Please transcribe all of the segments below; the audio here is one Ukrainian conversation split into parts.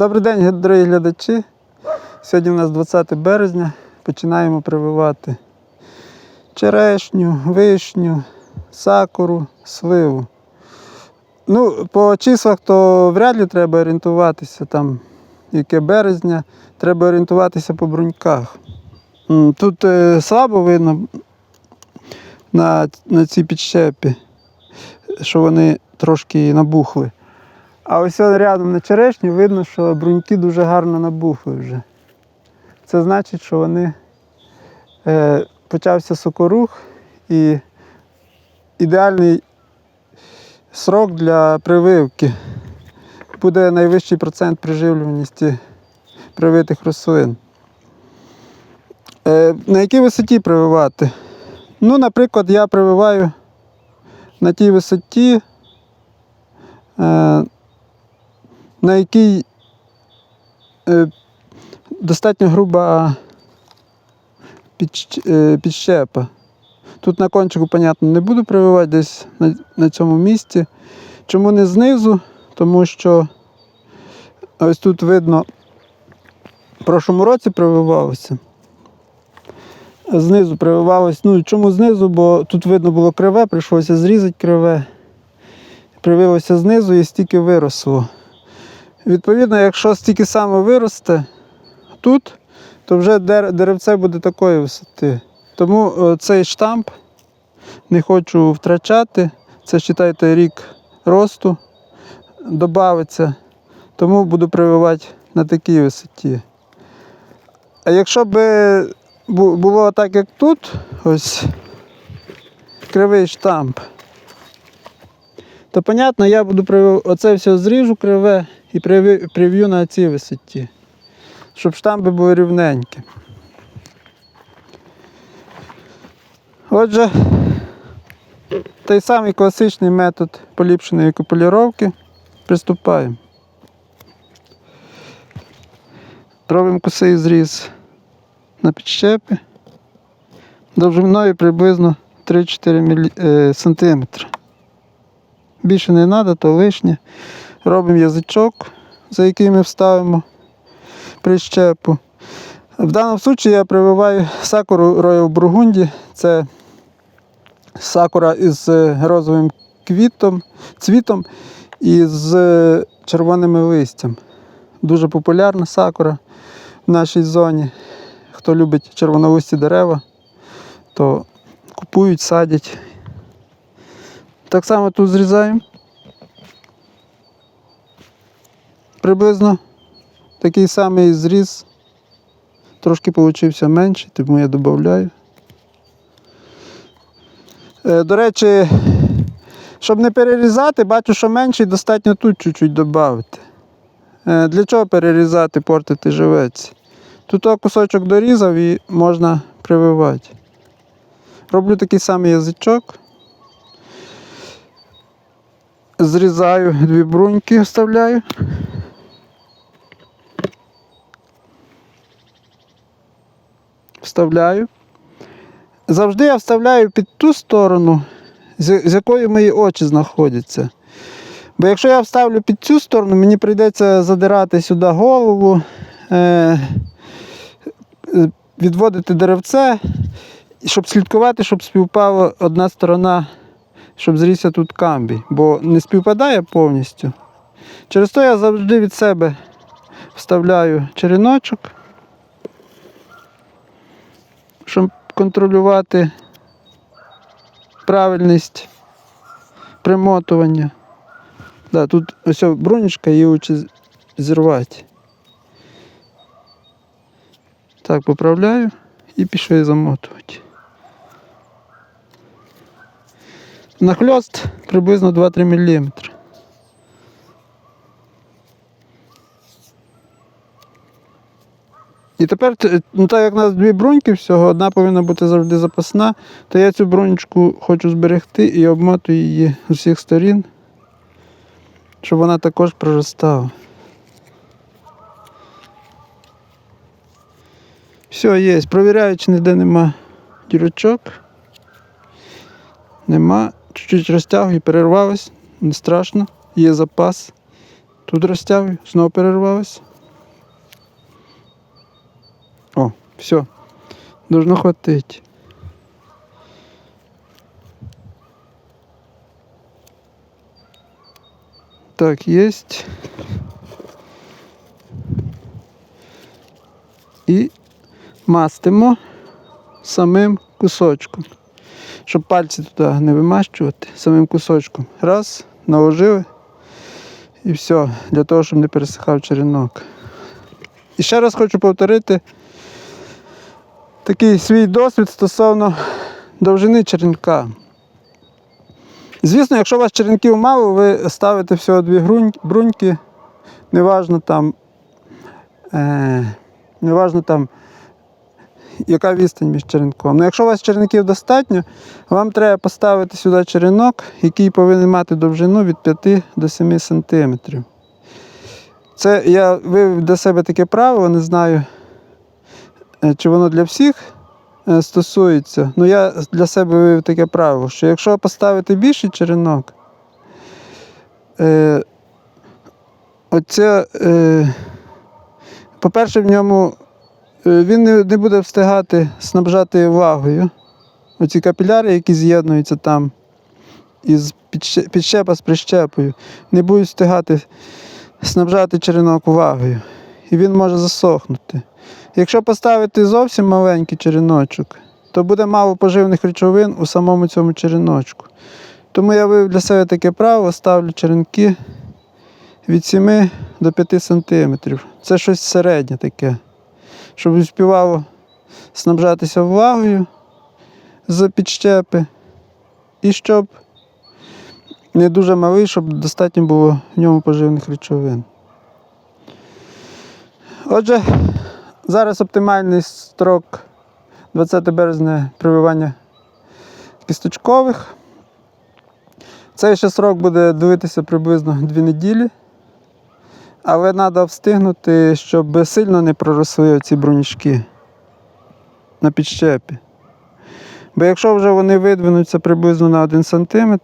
Добрий день, дорогі глядачі. Сьогодні у нас 20 березня. Починаємо прививати черешню, вишню, сакуру, сливу. Ну, по числах то вряд ли треба орієнтуватися там, яке березня. Треба орієнтуватися по бруньках. Тут е, слабо видно на, на цій підщепі, що вони трошки набухли. А ось рядом на черешні видно, що бруньки дуже гарно набухли вже. Це значить, що вони е, почався сокорух і ідеальний срок для прививки. Буде найвищий процент приживлюваності привитих рослин. Е, на якій висоті прививати? Ну, наприклад, я прививаю на тій висоті. Е, на якій е, достатньо груба е, підщепа. Тут на кончику, понятно, не буду прививати десь на, на цьому місці. Чому не знизу? Тому що ось тут видно, в прошлому році прививалося. Знизу прививалось. Ну чому знизу? Бо тут видно було криве, прийшлося зрізати криве. Привилося знизу і стільки виросло. Відповідно, якщо стільки саме виросте тут, то вже деревце буде такої висоти. Тому е, цей штамп не хочу втрачати. Це вважайте рік росту додається. Тому буду прививати на такій висоті. А якщо б було так, як тут, ось кривий штамп, то понятно, я буду прив... оце все зріжу криве і прив'ю на цій висоті, щоб штамби були рівненькі. Отже, той самий класичний метод поліпшеної копулюровки. Приступаємо. Робимо косий зріз на підщепі довжиною приблизно 3-4 мілі... Більше не треба, то лишнє. Робимо язичок, за який ми вставимо прищепу. В даному випадку я прививаю сакуру Royal Burgundy. Це сакура із е, розовим квітом, цвітом і з е, червоними листям. Дуже популярна сакура в нашій зоні. Хто любить червонолисті дерева, то купують, садять. Так само тут зрізаємо. Приблизно такий самий зріз. Трошки вийшов менший, тому я додаю. Е, До речі, щоб не перерізати, бачу, що менший, достатньо тут чуть-чуть додати. Е, Для чого перерізати, портити живець? Тут кусочок дорізав і можна прививати. Роблю такий самий язичок. Зрізаю дві бруньки, вставляю. Вставляю. Завжди я вставляю під ту сторону, з, якої мої очі знаходяться. Бо якщо я вставлю під цю сторону, мені прийдеться задирати сюди голову, е, відводити деревце, щоб слідкувати, щоб співпала одна сторона, щоб зрісся тут камбій, бо не співпадає повністю. Через то я завжди від себе вставляю череночок, щоб контролювати правильність примотування. Да, тут ось бронечка її учить зірвати. Так, поправляю і пішов її Нахльост приблизно 2-3 мм. І тепер, ну, так як у нас дві бруньки всього, одна повинна бути завжди запасна, то я цю бруньку хочу зберегти і обмотую її з усіх сторін, щоб вона також проростала. Все, є. Провіряю, чи ніде нема дірочок. Нема. Чуть-чуть розтягую, перервалось, не страшно, є запас. Тут розтягую, знову перервалось. О, все. Должно хватить. Так, есть. І мастимо самим кусочком. Щоб пальці туди не вимащувати, самим кусочком. Раз, наложили і все, для того, щоб не пересихав черенок. І ще раз хочу повторити такий свій досвід стосовно довжини черенка. Звісно, якщо у вас черенків мало, ви ставите всього дві бруньки, неважно там, е, неважно там, яка відстань між черенком. Ну, якщо у вас черенків достатньо, вам треба поставити сюди черенок, який повинен мати довжину від 5 до 7 см. Це я вивів для себе таке правило, не знаю, е, чи воно для всіх е, стосується. Ну, я для себе вивів таке правило, що якщо поставити більший черенок, е, оце, по-перше, в ньому він не, буде встигати снабжати вагою. Оці капіляри, які з'єднуються там із підщепа з прищепою, не будуть встигати снабжати черенок вагою. І він може засохнути. Якщо поставити зовсім маленький череночок, то буде мало поживних речовин у самому цьому череночку. Тому я вивів для себе таке право, ставлю черенки від 7 до 5 см. Це щось середнє таке, щоб успівало снабжатися влагою з підщепи і щоб не дуже малий, щоб достатньо було в ньому поживних речовин. Отже, зараз оптимальний строк 20 березня прививання кісточкових. Цей ще срок буде дивитися приблизно 2 неділі. Але треба встигнути, щоб сильно не проросли ці бронічки на підщепі. Бо якщо вже вони видвинуться приблизно на 1 см,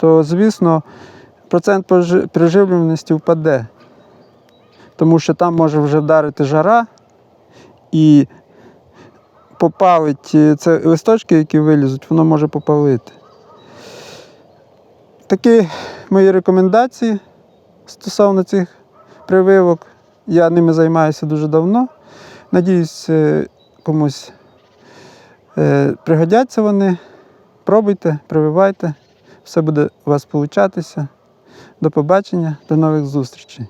то, звісно, процент приживленості впаде. Тому що там може вже вдарити жара і попалить е, це листочки, які вилізуть, воно може попалити. Такі мої рекомендації стосовно цих прививок. Я ними займаюся дуже давно. Надіюсь, е, комусь е, пригодяться вони. Пробуйте, прививайте. Все буде у вас получатися. До побачення, до нових зустрічей.